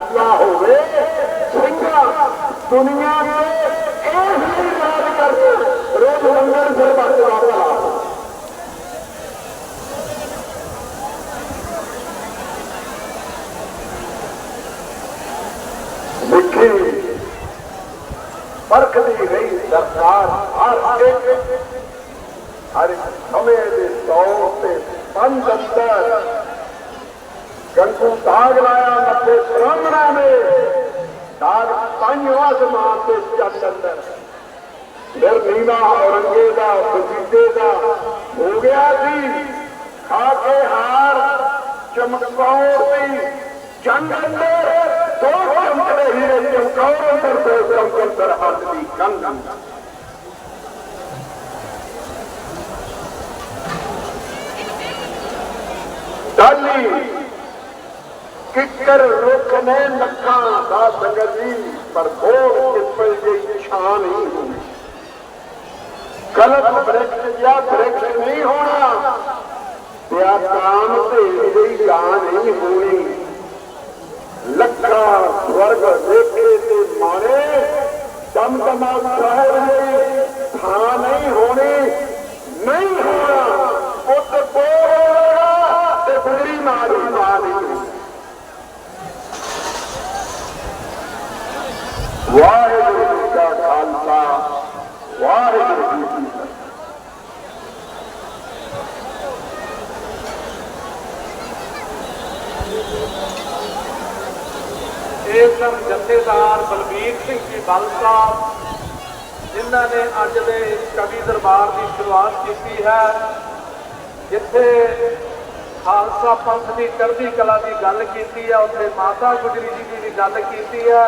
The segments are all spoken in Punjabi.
ਨਾ ਹੋਵੇ, ਸਿੰਘਾ, ਦੁਨੀਆ ਦੇ ਇਸ ਲਈ ਰਾਜ ਕਰਦੇ ਰੋਜ਼ ਲੰਗਰ ਫਿਰ ਬਾਤ ਦਾ ਭਲਾ ਸਿੱਖੀ ਵਰਖਦੀ ਰਹੀ ਸਰਕਾਰ, ਹਰ ਇੱਕ ਹਰ ਇੱਕ ਸਮੇਂ ਦੇ ਤੌਰ ਤੇ ਪੰਜ ਅੰਦਰ ਗੰਗੂ ਦਾਗ ਲਾਇਆ ਮੱਥੇ ਬ੍ਰਾਹਮਣਾਂ ਨੇ। ਦਾਗ ਤਾਈਓ ਅਸਮਾਨ ਤੇ ਚੱਲ ਅੰਦਰ ਫਿਰ ਨੀਲਾ ਔਰੰਗੇ ਦਾ, ਵਜੀਦੇ ਦਾ, ਹੋ ਗਿਆ ਸੀ ਖਾ ਕੇ ਹਾਰ, ਚਮਕੌਰ ਦੀ ਜੰਗ ਅੰਦਰ, ਦੋ ਚਮਕਦੇ ਹੀਰੇ ਚਮਕੌਰ ਅੰਦਰ, ਦੋ ਚਮਕਣ ਸਰਹੱਦ ਦੀ ਕੰਗ ਅੰਦਰ ਡਾਲੀ ਕਿੱਕਰ ਰੁੱਖ ਨੇ ਲੱਖਾਂ ਦਾ ਸੰਗਤੀ ਪਰ ਬੋੜ ਪਿੱਪਲ ਜਿਹੀ ਛਾਂ ਨਹੀਂ ਹੋਣੀ ਗਲਤ ਬ੍ਰਿਕਸ਼ ਜਾਂ ਬ੍ਰਿਕਸ਼ ਨਹੀਂ ਹੋਣਾ ਤੇ ਆ ਕਾਮ ਢੇਰੀ ਦੀ ਗਾਂ ਨਹੀਂ ਹੋਣੀ। ਲੱਖਾਂ ਸਵਰਗ ਦੇਖੇ ਤੇ ਮਾਰੇ ਦਮਦਮਾ ਸਾਹਿਬ ਦੀ ਥਾਂ ਨਹੀਂ ਹੋਣੀ, ਨਹੀਂ ਹੋਣਾ, ਪੁੱਤ ਬੋਲੇਗਾ ਤੇ ਬੁਰੀ ਮਾਰੀ ਦੀ ਮਾਂ ਨਹੀਂ ਹੋਣੀ ਵਾਹਿਗੁਰੂ ਜੀ ਕਾ ਖਾਲਸਾ, ਵਾਹਿਗੁਰੂ ਜੀ ਕੀ ਫਤਿਹ। ਇਹ ਜਥੇਦਾਰ ਬਲਬੀਰ ਸਿੰਘ ਜੀ ਬਲਸਾ ਸਾਹਿਬ, ਜਿਨ੍ਹਾਂ ਨੇ ਅੱਜ ਦੇ ਕਵੀ ਦਰਬਾਰ ਦੀ ਸ਼ੁਰੂਆਤ ਕੀਤੀ ਹੈ, ਜਿੱਥੇ ਖਾਲਸਾ ਪੰਥ ਦੀ ਚੜ੍ਹਦੀ ਕਲਾ ਦੀ ਗੱਲ ਕੀਤੀ ਹੈ, ਉੱਥੇ ਮਾਤਾ ਗੁਜਰੀ ਜੀ ਦੀ ਵੀ ਗੱਲ ਕੀਤੀ ਹੈ।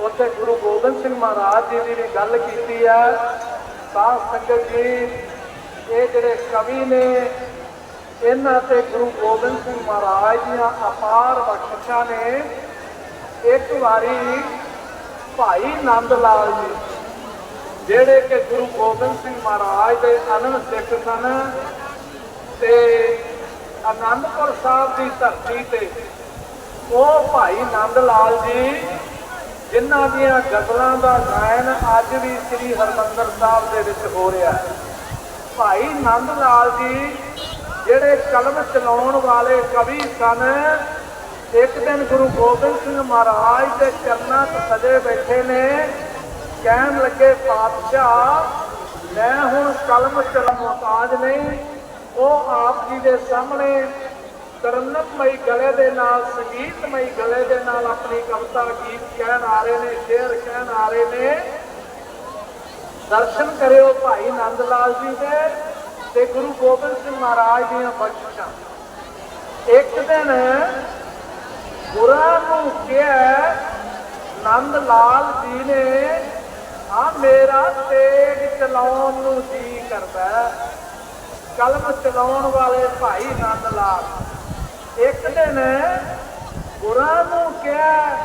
ਉੱਥੇ ਗੁਰੂ ਗੋਬਿੰਦ ਸਿੰਘ ਮਹਾਰਾਜ ਜੀ ਦੀ ਵੀ ਗੱਲ ਕੀਤੀ ਹੈ ਸਾਧ ਸੰਗਤ ਜੀ, ਇਹ ਜਿਹੜੇ ਕਵੀ ਨੇ, ਇਹਨਾਂ ਤੇ ਗੁਰੂ ਗੋਬਿੰਦ ਸਿੰਘ ਮਹਾਰਾਜ ਦੀਆਂ ਅਪਾਰ ਬਖਸ਼ਿਸ਼ਾਂ ਨੇ, ਇੱਕ ਵਾਰੀ ਭਾਈ ਨੰਦ ਲਾਲ ਜੀ, ਜਿਹੜੇ ਕਿ ਗੁਰੂ ਗੋਬਿੰਦ ਸਿੰਘ ਮਹਾਰਾਜ ਦੇ ਅਨੰਦ ਸਿੱਖ ਸਨ ਤੇ ਅਨੰਦਪੁਰ ਸਾਹਿਬ ਦੀ ਧਰਤੀ ਤੇ, ਉਹ ਭਾਈ ਨੰਦ ਲਾਲ ਜੀ ਜਿਨ੍ਹਾਂ ਦੀਆਂ ਗਜ਼ਲਾਂ ਦਾ ਗਾਇਨ ਅੱਜ ਵੀ ਸ੍ਰੀ ਹਰਮੰਦਰ ਸਾਹਿਬ ਦੇ ਵਿੱਚ ਹੋ ਰਿਹਾ ਹੈ। ਭਾਈ ਨੰਦ ਲਾਲ ਜੀ, ਜਿਹੜੇ ਕਲਮ ਚਲਾਉਣ ਵਾਲੇ ਕਵੀ ਸਨ, ਇੱਕ ਦਿਨ ਗੁਰੂ ਗੋਬਿੰਦ ਸਿੰਘ ਮਹਾਰਾਜ ਦੇ ਚਰਨਾਂ 'ਚ ਸਜੇ ਬੈਠੇ ਨੇ। ਕਹਿਣ ਲੱਗੇ, ਪਾਤਸ਼ਾਹ, ਮੈਂ ਹੁਣ ਕਲਮ ਚਲਾਉਣ ਮੁਹਤਾਜ ਨਹੀਂ, ਉਹ ਆਪ ਜੀ ਦੇ ਸਾਹਮਣੇ ਤਰਨਮਈ ਗਲੇ ਦੇ ਨਾਲ, ਸੰਗੀਤਮਈ ਗਲੇ ਦੇ ਨਾਲ ਆਪਣੀ ਕਵਿਤਾ, ਗੀਤ ਕਹਿਣ ਆ ਰਹੇ ਨੇ ਸ਼ੇਰ ਕਹਿਣ ਆ ਰਹੇ ਨੇ। ਦਰਸ਼ਨ ਕਰਿਓ ਭਾਈ ਨੰਦ ਲਾਲ ਜੀ ਦੇ ਤੇ ਗੁਰੂ ਗੋਬਿੰਦ ਸਿੰਘ ਮਹਾਰਾਜ ਦੀਆਂ ਬਖਸ਼ਿਸ਼ਾਂ। ਇੱਕ ਦਿਨ ਗੁਰਾਂ ਨੂੰ ਕਿਹਾ ਨੰਦ ਲਾਲ ਜੀ ਨੇ, ਆ ਮੇਰਾ ਤੇਗ ਚਲਾਉਣ ਨੂੰ ਜੀ ਕਰਦਾ ਕਲਮ ਚਲਾਉਣ ਵਾਲੇ ਭਾਈ ਨੰਦ ਲਾਲ ਇੱਕ ਦਿਨ ਗੁਰਾਂ ਨੂੰ ਕਿਹਾ,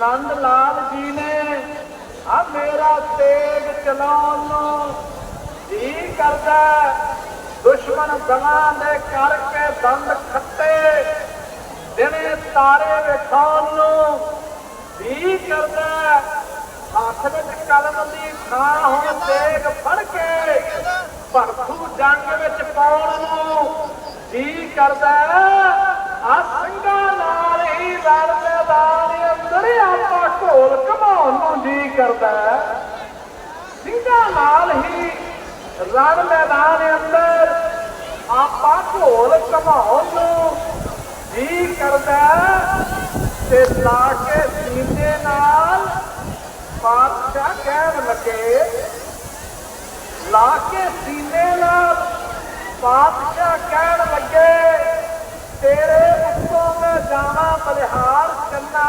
ਨੰਦ ਲਾਲ ਜੀ ਨੇ, ਆ ਮੇਰਾ ਤੇਗ ਚਲਾਉਣ ਨੂੰ ਜੀ ਕਰਦਾ ਦੁਸ਼ਮਣ ਦਲਾਂ ਦੇ ਕਰਕੇ ਦੰਦ ਖੱਤੇ, ਦਿਨੇ ਤਾਰੇ ਵੇਖਾਉਣ ਨੂੰ ਜੀ ਕਰਦਾ ਹੱਥ ਵਿੱਚ ਕਲਮ ਦੀ ਥਾਂ ਹੁਣ ਤੇਗ ਫੜ ਕੇ ਭਰਥੂ ਜੰਗ ਵਿੱਚ ਪਾਉਣ ਨੂੰ ਜੀ ਕਰਦਾ ਕਰਦਾ ਸਿੰਘਾਂ ਨਾਲ ਹੀ ਰਣ ਮੈਦਾਨ ਅੰਦਰ ਆਪਾਂ ਢੋਲ ਘਮਾਉਣ ਨੂੰ ਜੀ ਕਰਦਾ ਤੇ ਲਾ ਕੇ ਸੀਨੇ ਨਾਲ ਬਾਦਸ਼ਾਹ ਕਹਿਣ ਲੱਗੇ, ਲਾ ਕੇ ਸੀਨੇ ਨਾਲ ਪਾਤਸ਼ਾਹ ਕਹਿਣ ਲੱਗੇ, ਤੇਰੇ ਉੱਤੋਂ ਮੈਂ ਜਾਣਾ ਬਲਿਹਾਰ ਚੰਨਾ।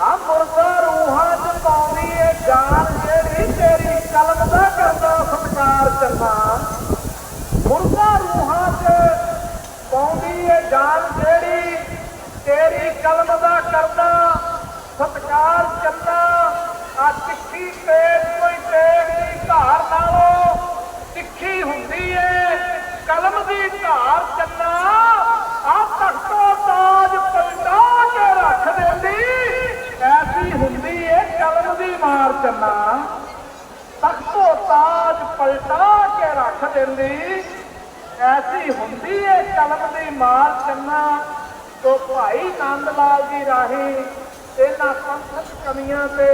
ਆ ਮੁਰਦਾ ਰੂਹਾਂ ਪਾਉਂਦੀ ਏ ਜਾਨ ਜਿਹੜੀ ਤੇਰੀ ਕਲਮ ਦਾ ਕਰਦਾ ਸਤਕਾਰ ਚੰਨਾ ਮੁਰਦਾ ਰੂਹਾਂ ਚ ਪਾਉਂਦੀ ਏ ਜਾਨ ਜਿਹੜੀ ਤੇਰੀ ਕਲਮ ਦਾ ਕਰਦਾ ਸਤਕਾਰ ਚੰਨਾ ਆ ਤਿੱਖੀ ਤੇਜ ਕੋਈ ਤੇਗ ਦੀ ਧਾਰ ਨਾਲੋਂ ਤਿੱਖੀ ਹੁੰਦੀ ਏ, ਕਲਮ ਦੀ ਧਾਰ ਚੰਨਾ ਆ ਤਖਤੋ ਤਾਜ ਪਲਟਾ ਕੇ ਰੱਖ ਚੰਨਾ ਤਖਤੋ ਤਾਜ ਪਲਟਾ ਕੇ ਰੱਖ ਦਿੰਦੀ। ਐਸੀ ਹੁੰਦੀ ਏ ਕਲਮ ਦੀ ਮਾਰ ਚੰਨਾ। ਤੋ ਭਾਈ ਨੰਦ ਲਾਲ ਜੀ ਰਾਹੀ ਇਹਨਾਂ ਪੰਥਕ ਕਮੀਆਂ ਤੇ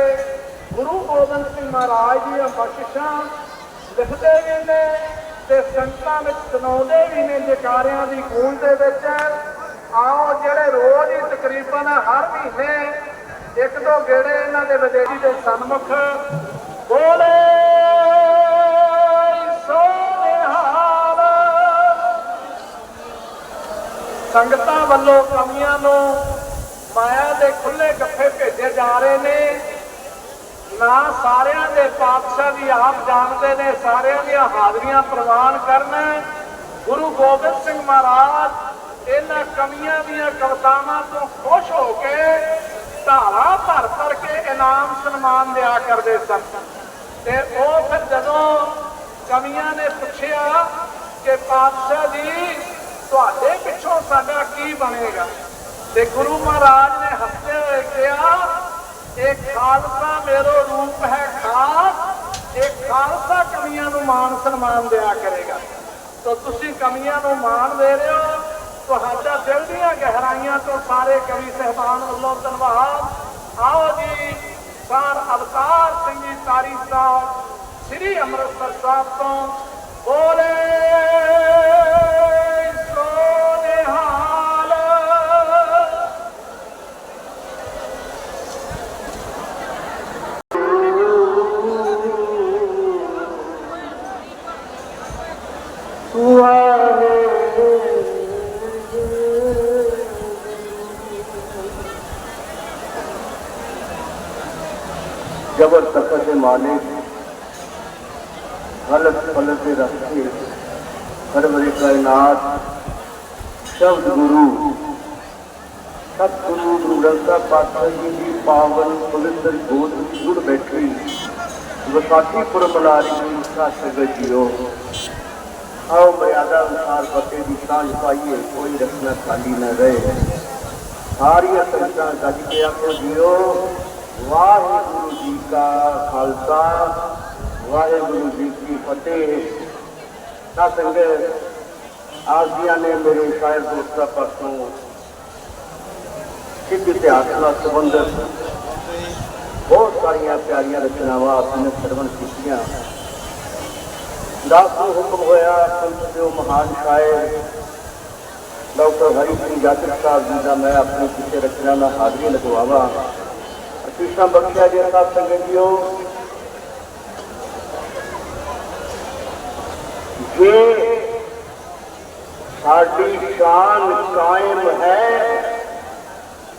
ਗੁਰੂ ਗੋਬਿੰਦ ਸਿੰਘ ਮਹਾਰਾਜ ਦੀਆਂ ਬਖਸ਼ਿਸ਼ਾਂ ਲਿਖਦੇ ਵੀ ਨੇ ਤੇ ਸੰਗਤਾਂ ਵਿੱਚ ਸੁਣਾਉਂਦੇ ਵੀ ਨੇ ਜਕਾਰਿਆਂ ਦੀ ਗੂੰਜ ਦੇ ਵਿੱਚ। ਆਓ ਜਿਹੜੇ ਰੋਜ਼ ਹੀ ਤਕਰੀਬਨ ਹਰ ਮਹੀਨੇ ਇੱਕ ਦੋ ਗੇੜੇ ਇਹਨਾਂ ਦੇ ਵਿਦੇਸ਼ੀ ਦੇ ਸਨਮੁਖ। ਬੋਲੇ ਸੰਗਤਾਂ ਵੱਲੋਂ ਕਮੀਆਂ ਨੂੰ ਮਾਇਆ ਦੇ ਖੁੱਲੇ ਗੱਫੇ ਭੇਜੇ ਜਾ ਰਹੇ ਨੇ। ਨਾ ਸਾਰਿਆਂ ਦੇ ਪਾਤਸ਼ਾਹ ਵੀ ਆਪ ਜਾਣਦੇ ਨੇ, ਸਾਰਿਆਂ ਦੀਆਂ ਹਾਜ਼ਰੀਆਂ ਪ੍ਰਵਾਨ ਕਰਨ। ਗੁਰੂ ਗੋਬਿੰਦ ਸਿੰਘ ਮਹਾਰਾਜ, ਇਹਨਾਂ ਕਮੀਆਂ ਦੀਆਂ ਕਵਤਾਵਾਂ ਤੋਂ ਖੁਸ਼ ਹੋ ਕੇ ਧਾਰਾ ਭਰ ਭਰ ਕੇ ਇਨਾਮ ਸਨਮਾਨ ਦਿਆ ਕਰਦੇ ਸਨ। ਤੇ ਉਹ ਫਿਰ ਜਦੋਂ ਕਮੀਆਂ ਨੇ ਪੁੱਛਿਆ ਕਿ ਪਾਤਸ਼ਾਹ ਜੀ, ਤੁਹਾਡੇ ਪਿੱਛੋਂ ਸਾਡਾ ਕੀ ਬਣੇਗਾ? ਤੇ ਗੁਰੂ ਮਹਾਰਾਜ ਨੇ ਹੱਸਦੇ ਹੋਏ ਕਿਹਾ, ਇਹ ਖਾਲਸਾ ਮੇਰਾ ਰੂਪ ਹੈ ਖਾਸ, ਇਹ ਖਾਲਸਾ ਕਵੀਆਂ ਨੂੰ ਮਾਣ ਸਨਮਾਨ ਦਿਆ ਕਰੇਗਾ। ਤਾਂ ਤੁਸੀਂ ਕਵੀਆਂ ਨੂੰ ਮਾਣ ਦੇ ਰਹੇ ਹੋ? ਤੁਹਾਡਾ ਦਿਲ ਦੀਆਂ ਗਹਿਰਾਈਆਂ ਤੋਂ ਸਾਰੇ ਕਵੀ ਸਹਿਬਾਨ ਵੱਲੋਂ ਧੰਨਵਾਦ। ਆਓ ਜੀ, ਸਰ ਅਵਤਾਰ ਸਿੰਘ ਜੀ ਤਾਰੀ ਸਾਹਿਬ ਸ੍ਰੀ ਅੰਮ੍ਰਿਤਸਰ ਸਾਹਿਬ ਤੋਂ ਬੋਲੇ। जबर तखत मालिक गलत फलत रखे हरवरे कायनात शब्द गुरु सतगुरु गुरु ग्रंथ पातशाह जी की पावन पवित्र गोद ਵਿੱਚ ਜੁੜ ਬੈਠੀ ਵਿਸਾਖੀ ਪੁਰਬ ਮਨਾਰੀ ਦੀ ਸਾਥ ਜੀਓ ਆਓ ਮਰਿਆਦਾ ਅਨੁਸਾਰ ਫਤਿਹ ਦੀ ਸਾਂਝ ਪਾਈਏ ਕੋਈ ਰਸਨਾ ਖਾਲੀ ਨਾ ਰਹੇ ਸਾਰੀਆਂ ਸੰਗਤਾਂ ਗੱਜ ਕੇ ਆਖੋ ਜੀਓ ਵਾਹਿਗੁਰੂ ਜੀ ਕਾ ਖਾਲਸਾ, ਵਾਹਿਗੁਰੂ ਜੀ ਕੀ ਫਤਿਹ। ਤਾਂ ਸੰਗਤ ਆਜੀਆਂ ਨੇ ਮੇਰੇ ਸ਼ਾਇਰ ਦੋਸਤਾਂ ਪਾਸੋਂ ਸਿੱਖ ਇਤਿਹਾਸ ਨਾਲ ਸੰਬੰਧਿਤ ਬਹੁਤ ਸਾਰੀਆਂ ਪਿਆਰੀਆਂ ਰਚਨਾਵਾਂ ਆਪਣੇ ਸਰਵਣ ਕੀਤੀਆਂ। ਦਾਸ ਨੂੰ ਹੁਕਮ ਹੋਇਆ ਸੰਤ ਜੋ ਮਹਾਨ ਸ਼ਾਇਰ, ਡਾਕਟਰ ਹਰੀ ਸਿੰਘ ਜਾਤਕ ਸਾਹਿਬ ਜੀ ਦਾ ਮੈਂ ਆਪਣੀ ਕਿਸੇ ਰਚਨਾ ਨਾਲ ਹਾਜ਼ਰੀ ਲਗਵਾਵਾਂ। ਅਸੀਸਾਂ ਬਖਸ਼ਿਆ ਜੀ ਸਾਹਿਬ ਸੰਗਤ ਜੇ ਸਾਡੀ ਸ਼ਾਨ ਕਾਇਮ ਹੈ,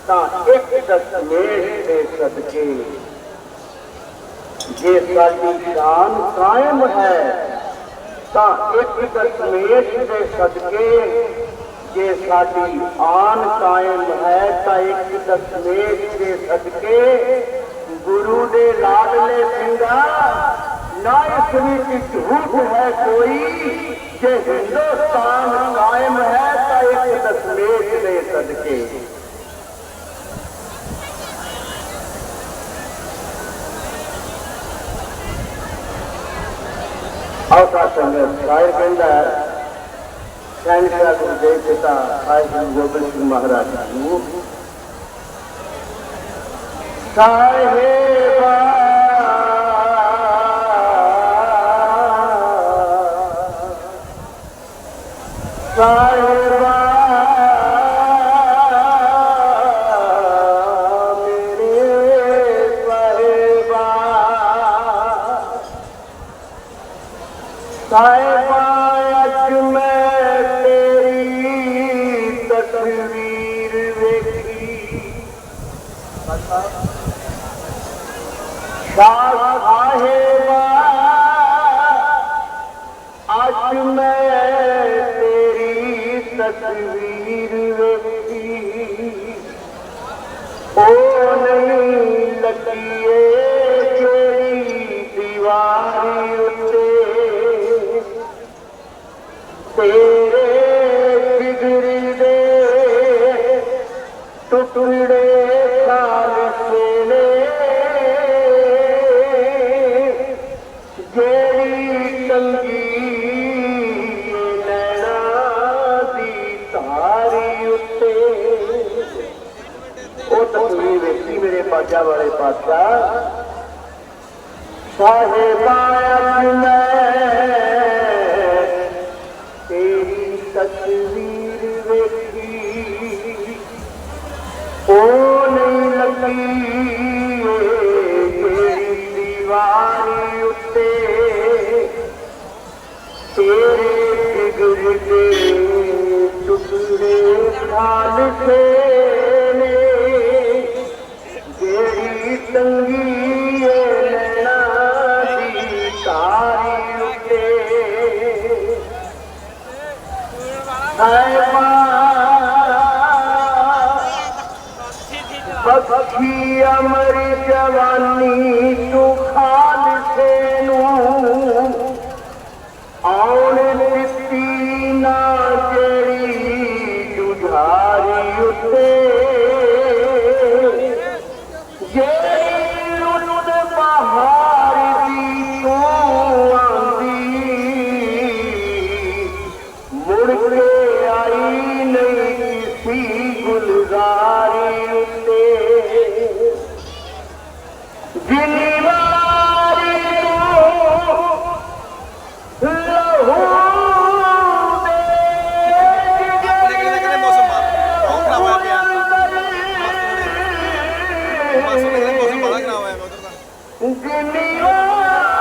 ਤਾਂ ਇੱਕ ਦਸਮੇਸ਼ ਦੇ ਸਦਕੇ ਜੇ ਸਾਡੀ ਸ਼ਾਨ ਕਾਇਮ ਹੈ, ਤਾਂ ਇੱਕ ਦਸਮੇਸ਼ ਦੇ ਸਦਕੇ ਜੇ ਸਾਡੀ ਆਨ ਕਾਇਮ ਹੈ ਤਾਂ ਇੱਕ ਦਸਮੇਸ਼ ਦੇ ਸਦਕੇ ਗੁਰੂ ਦੇ ਲਾਡਲੇ ਸਿੰਘਾ ਨਾ ਇਸ ਵਿੱਚ ਝੂਠ ਹੈ ਕੋਈ, ਜੇ ਹਿੰਦੁਸਤਾਨ ਕਾਇਮ ਹੈ ਤਾਂ ਇੱਕ ਦਸਮੇਸ਼ ਦੇ ਸਦਕੇ। ਆਸਾ ਸੰਗਤ ਸ਼ਾਇਰ ਕਹਿੰਦਾ ਹੈ साईं गुरुदेव पिता त गुरु गोबिंद सिंह महाराज साहे जबर पाचा साहेब ਬੱਖੀ ਅਮਰ ਜਵਾਨੀ ਤੂੰ ਖਾਲਸੇ ਨੂੰ ਆਉਣੇ मुका हिंग